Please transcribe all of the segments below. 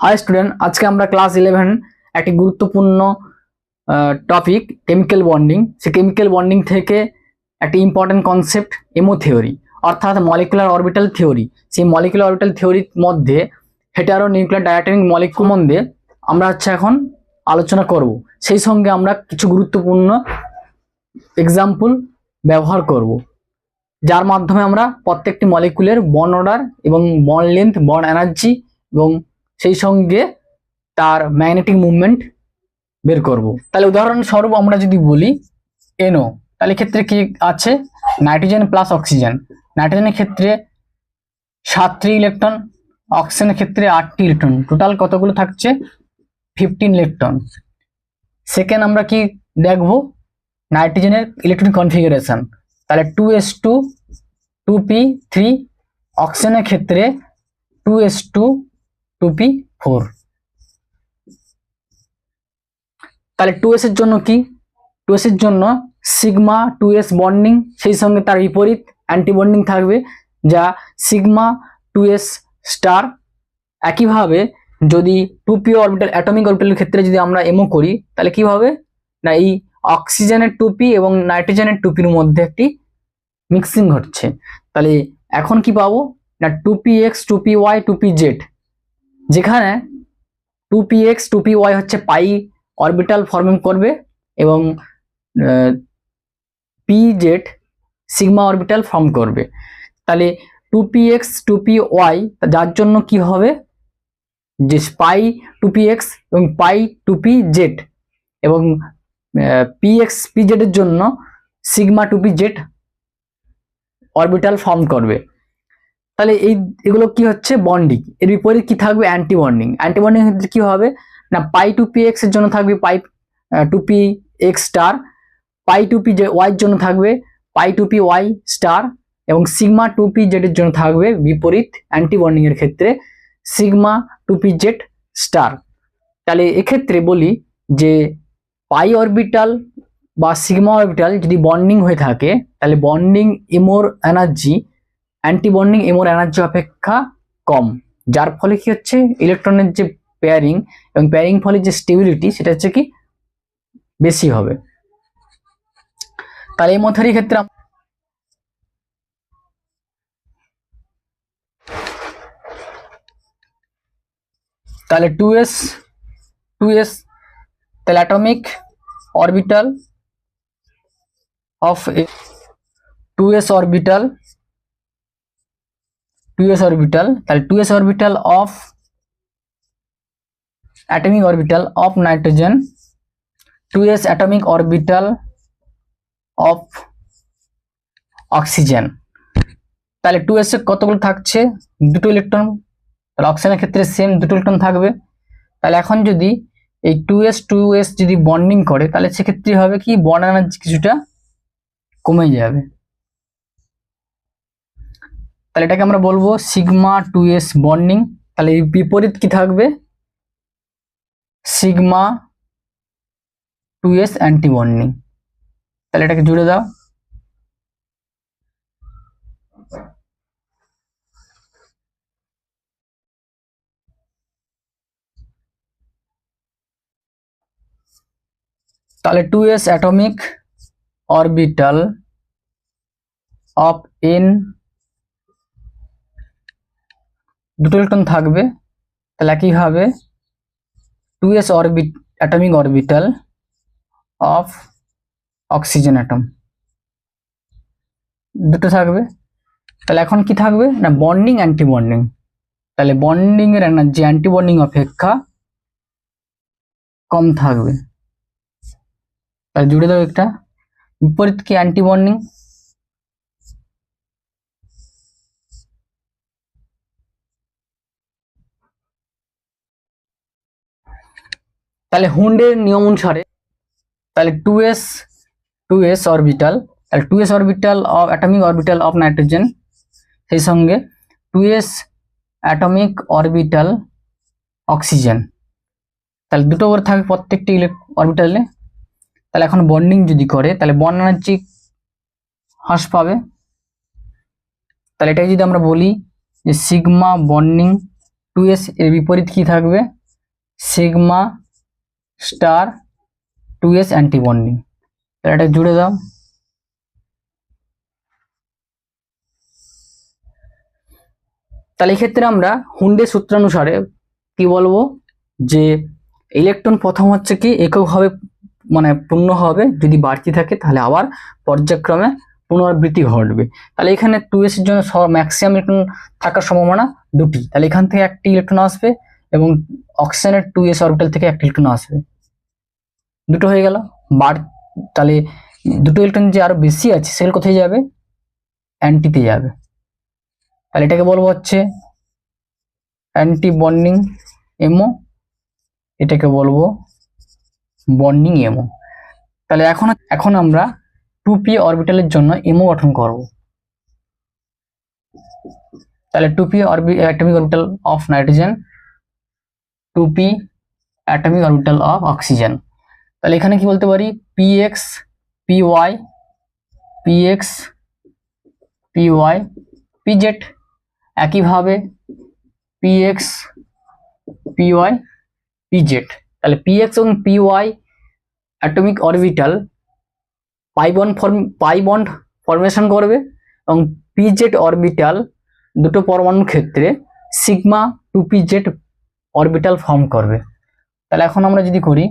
High student আজকে আমরা class eleven একটি গুরুত্বপূর্ণ টপিক কেমিক্যাল বন্ডিং সেই কেমিক্যাল বন্ডিং থেকে একটি ইম্পর্টেন্ট কনসেপ্ট এমো থিওরি অর্থাৎ মলিকুলার অরবিটাল থিওরি সেই মলিকুলার অরবিটাল থিওরির মধ্যে হেটারো নিউক্লিয়ার ডায়াটমিক মলিকুল মধ্যে আমরা হচ্ছে এখন আলোচনা করব। সেই সঙ্গে আমরা কিছু গুরুত্বপূর্ণ এক্সাম্পল ব্যবহার করব। যার মাধ্যমে আমরা প্রত্যেকটি মলিকুলের বন অর্ডার এবং বন লেন্থ বন এনার্জি এবং সেই সঙ্গে তার ম্যাগনেটিক মুভমেন্ট বের করব। তাহলে উদাহরণস্বরূপ আমরা যদি বলি এনো তাহলে ক্ষেত্রে কি আছে? নাইট্রোজেন প্লাস অক্সিজেন নাইট্রোজেনের ক্ষেত্রে সাতটি ইলেকট্রন অক্সিজেনের ক্ষেত্রে আটটি ইলেকট্রন টোটাল কতগুলো থাকছে? ফিফটিন ইলেকট্রন সেকেন্ড আমরা কি দেখব? নাইট্রোজেনের ইলেকট্রন কনফিগারেশন তাহলে two S two two P three অক্সিজেনের ক্ষেত্রে two S two two P four. তাহলে টু এর জন্য কি? টু এর জন্য সিগমা টু এস বন্ডিং সেই সঙ্গে তার বিপরীত অ্যান্টি বন্ডিং থাকবে, যা সিগমা টু এস স্টার একইভাবে যদি টু পি অরবিটাল অ্যাটমিক অরবিটালের ক্ষেত্রে যদি আমরা এমও করি, তাহলে কি হবে? না, এই অক্সিজেনের টুপি এবং নাইট্রোজেনের টুপির মধ্যে একটি মিক্সিং ঘটছে। তাহলে এখন কি পাবো? না two P X two P Y two P Z যেখানে two P X two P Y হচ্ছে পাই অরবিটাল ফর্মিং করবে এবং P Z sigma orbital form করবে। তাহলে two P X two P Y যার জন্য কি হবে? যে পাই টু পি এক্স এবং পাই টু পি জেড এবং পি এক্স পি জেডের জন্য sigma two P Z orbital form করবে। তাহলে এই, এগুলো কি হচ্ছে? বন্ডিং এর বিপরীত কি থাকবে? অ্যান্টি বন্ডিং অ্যান্টি বন্ডিং ক্ষেত্রে কি হবে? না পাই টু পি এক্সের জন্য থাকবে pi two P X star pi two P Y এর জন্য থাকবে pi two P Y star এবং সিগমা টু পি জেড এর জন্য থাকবে বিপরীত অ্যান্টি বন্ডিং এর ক্ষেত্রে sigma two P Z star তাহলে এক্ষেত্রে বলি যে পাই অরবিটাল বা সিগমা অরবিটাল যদি বন্ডিং হয়ে থাকে, তাহলে বন্ডিং এমোর এনার্জি অ্যান্টি বন্ডিং এমোর এনার্জি অপেক্ষা কম, যার ফলে কি হচ্ছে? ইলেকট্রনের যে পেয়ারিং এবং পেয়ারিং ফলে যে স্টেবিলিটি সেটা হচ্ছে কি বেশি হবে। তাহলে এই মথারির ক্ষেত্রে তাহলে টু এস টু এস তাহলে atomic orbital of a 2s orbital 2s orbital, তাহলে 2s orbital of atomic orbital of nitrogen 2s atomic orbital of oxygen. তাহলে 2s এ কতগুলো থাকছে? দুটো ইলেকট্রন তাহলে অক্সিজেনের ক্ষেত্রে সেম দুটো ইলেকট্রন থাকবে। তাহলে এখন যদি এই 2s 2s যদি বন্ডিং করে, তাহলে সেক্ষেত্রে হবে কি? বন্ড এনার্জি কিছুটা কমে যাবে। তাহলে এটাকে আমরা বলব সিগমা টু এস বন্ডিং তাহলে এই বিপরীত কি থাকবে? Sigma two S anti bonding তাহলে এটাকে জুড়ে দাও। তাহলে two S atomic orbital of N দুটো ইলেকট্রন থাকবে, তাহলে একইভাবে two S orbit atomic orbital of oxygen atom দুটো থাকবে, তাহলে এখন কি থাকবে? না বন্ডিং অ্যান্টি বন্ডিং তাহলে বন্ডিং এর এনার্জি অ্যান্টি বন্ডিং অপেক্ষা কম থাকবে। তাহলে জুড়ে দাও একটা। বিপরীত কি অ্যান্টি বন্ডিং তাহলে হুন্ডের নিয়ম অনুসারে, তাহলে two S two S orbital তাহলে two S orbital of atomic orbital of nitrogen সেই সঙ্গে two S atomic orbital oxygen তাহলে দুটো করে থাকবে প্রত্যেকটি অরবিটালে তাহলে এখন বন্ডিং যদি করে, তাহলে বন্ড হ্রাস পাবে। তাহলে এটাই যদি আমরা বলি যে সিগমা বন্ডিং টু এস এর বিপরীত কি থাকবে? Sigma star two S anti bonding তাহলে এটা জুড়ে দাও। তাহলে এক্ষেত্রে আমরা হুন্ডে সূত্রানুসারে কি বলব? যে ইলেকট্রন প্রথম হচ্ছে কি এককভাবে মানে পূর্ণ হবে, যদি বাড়তি থাকে তাহলে আবার পর্যায়ক্রমে পুনরাবৃত্তি ঘটবে। তাহলে এখানে টু এস এর জন্য ম্যাক্সিমাম ইলেকট্রন থাকার সম্ভাবনা দুটি। তাহলে এখান থেকে একটি ইলেকট্রন আসবে এবং অক্সিজেনের টু এস অরবিটাল থেকে একটি ইলেকট্রন আসবে। দুটো হয়ে গেল। বার, তাহলে দুটো ইলেকট্রন যে আরও বেশি আছে সেগুলো কোথায় যাবে? অ্যান্টিতে যাবে। তাহলে এটাকে বলব হচ্ছে অ্যান্টি বন্ডিং এমো এটাকে বলব বন্ডিং এমো তাহলে এখন এখন আমরা টু পি অরবিটালের জন্য এমো গঠন করব। তাহলে two P orbital atomic orbital of nitrogen two P atomic orbital of oxygen. তাহলে এখানে কি বলতে পারি? P X P Y P X P Y P Z একইভাবে P X P Y P Z তাহলে পি এক্স এবং P Y atomic orbital pi bond form, pi bond formation করবে এবং পি জেড অরবিটাল দুটো পরমাণুর ক্ষেত্রে sigma two P Z orbital form করবে। তাহলে এখন আমরা যদি করি,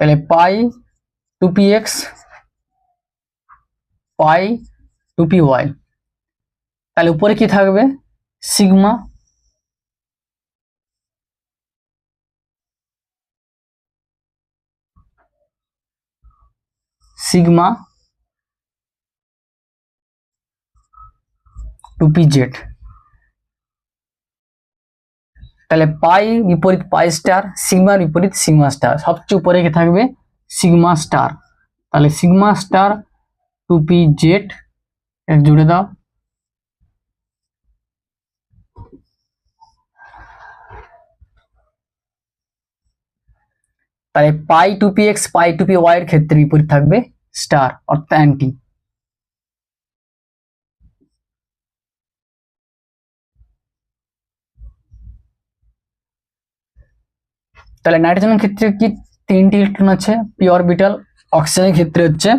তাহলে pi two P X, pi two P Y. তাহলে উপরে কি থাকবে? সিগমা সিগমা টু পি তাহলে পাই বিপরীত পাই স্টার সিগমার বিপরীত সিগমা স্টার। সবচেয়ে উপরে থাকবে? Sigma star. তাহলে sigma star two P Z জুড়ে দাও। তাহলে pi two P X pi two P Y এর ক্ষেত্রে বিপরীত থাকবে স্টার, অর্থাৎ অ্যান্টি। তাহলে নাইট্রোজেনের ক্ষেত্রে কি তিনটি ইলেকট্রন আছে? পিওর বিটাল, অক্সিজেনের ক্ষেত্রে হচ্ছে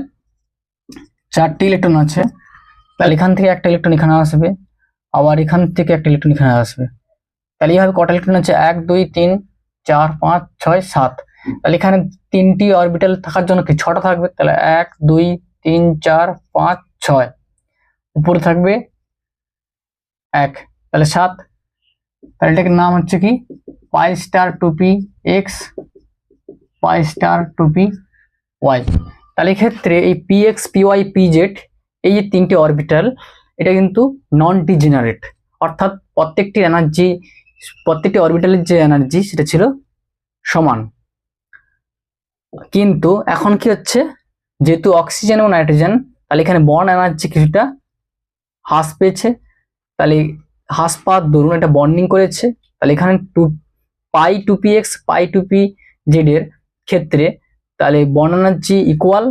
চারটি ইলেকট্রন আছে। তাহলে এখান থেকে একটা ইলেকট্রন এখানে আসবে, আবার এখান থেকে একটা ইলেকট্রন এখানে আসবে। তাহলে এইভাবে কটা ইলেকট্রন আছে? এক, দুই, তিন, চার, পাঁচ, ছয়, সাত। তাহলে এখানে তিনটি অরবিটাল থাকার জন্য কি ছটা থাকবে? তাহলে এক, দুই, তিন, চার, পাঁচ, ছয়। উপরে থাকবে এক। তাহলে সাত। তাহলে এটাকে নাম হচ্ছে কি? Pi star two P X pi star two P Y তাহলে এক্ষেত্রে এই P X P Y P Z এই যে তিনটে অরবিটাল এটা কিন্তু নন ডিজেনারেট অর্থাৎ প্রত্যেকটি এনার্জি প্রত্যেকটি অরবিটালের যে এনার্জি সেটা ছিল সমান। কিন্তু এখন কি হচ্ছে? যেহেতু অক্সিজেন এবং নাইট্রোজেন তাহলে এখানে বন এনার্জি কিছুটা হ্রাস পেয়েছে। তাহলে হ্রাস পাওয়ার দরুন এটা বন্ডিং করেছে। তাহলে এখানে two pi two P X, pi two P Z এর ক্ষেত্রে তাহলে বন এনার্জি ইকুয়াল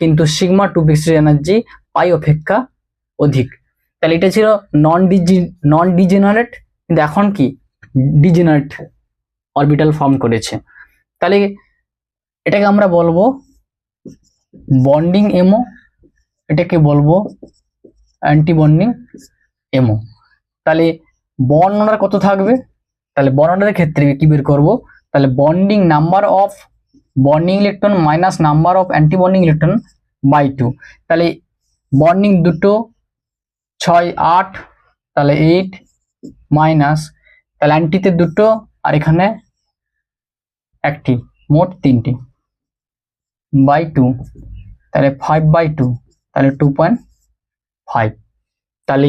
কিন্তু sigma two P energy pi অপেক্ষা অধিক। তাহলে এটা ছিল নন ডিজি নন ডিজেনারেট কিন্তু এখন কি? ডিজেনারেট অরবিটাল ফর্ম করেছে। তাহলে এটাকে আমরা বলব বন্ডিং এমো এটাকে বলব অ্যান্টি বন্ডিং এমো তাহলে বর্ণনার কত থাকবে? তাহলে বর্ণনার ক্ষেত্রে কি বের করব? তাহলে bonding number of bonding electron minus number of anti bonding electron by two তাহলে বন্ডিং দুটো ছয় আট, তাহলে এইট মাইনাস তাহলে অ্যান্টিতে দুটো আর এখানে একটি, মোট তিনটি বাই টু তাহলে ফাইভ বাই টু তাহলে টু পয়েন্ট ফাইভ তাহলে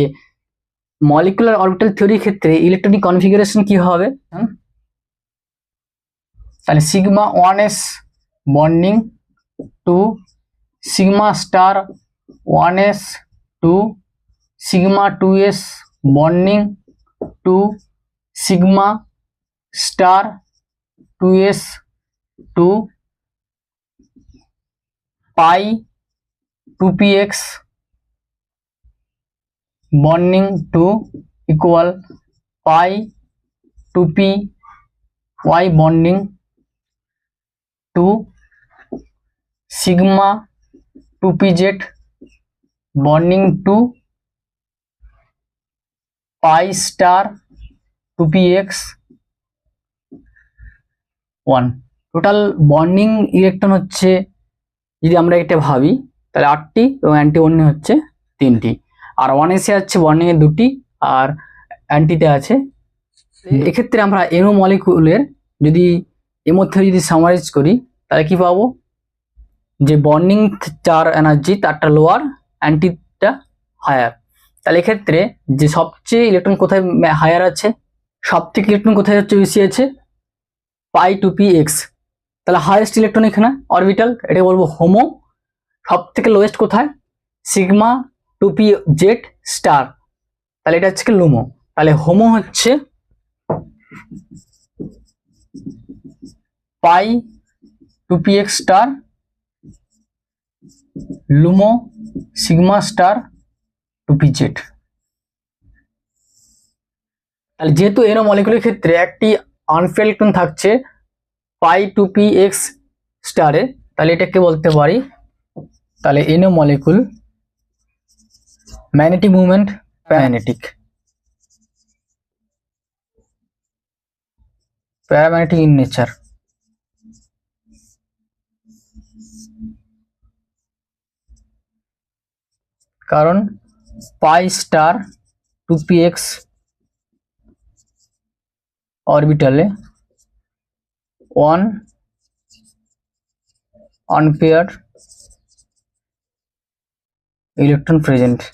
মলিকুলার অরবিটাল থিওরির ক্ষেত্রে ইলেকট্রনিক কনফিগারেশন কি হবে? তাহলে sigma one S bonding two sigma star one S two sigma two S bonding two sigma star two S two pi two P X bonding two equal pi two P Y bonding two sigma two P Z bonding two pi star two P X one total bonding electron হচ্ছে, যদি আমরা এটা ভাবি, তাহলে আটটি এবং anti bonding হচ্ছে তিনটি। আর ওয়ান এসে আছে এ দুটি, আর অ্যান্টিতে আছে। এক্ষেত্রে আমরা এনো মলিকুলের যদি এর মধ্যে যদি সামারাইজ করি, তাহলে কি পাবো? যে বর্নিং চার এনার্জি তারটা লোয়ার অ্যান্টিটা হায়ার তাহলে এক্ষেত্রে যে সবচেয়ে ইলেকট্রন কোথায় হায়ার আছে সব থেকে ইলেকট্রন কোথায় হচ্ছে, বেশি আছে? পাই টু পি এক্স তাহলে হায়েস্ট ইলেকট্রন এখানে অরবিটাল এটা বলব হোমো সব থেকে লোয়েস্ট কোথায়? Sigma two P Z star. তাহলে এটা হচ্ছে লুমো? তাহলে হোমো হচ্ছে pi two X star, LUMO sigma star two P Z. তাহলে যেহেতু এনো মলিকুলের ক্ষেত্রে একটি আনফেল ইলেকট্রন থাকছে পাই টু পি এক্স স্টারে, তাহলে এটাকে বলতে পারি, তাহলে NO molecule magnetic movement paramagnetic paramagnetic in nature কারণ pi star two P X অরবিটালে one unpaired electron present.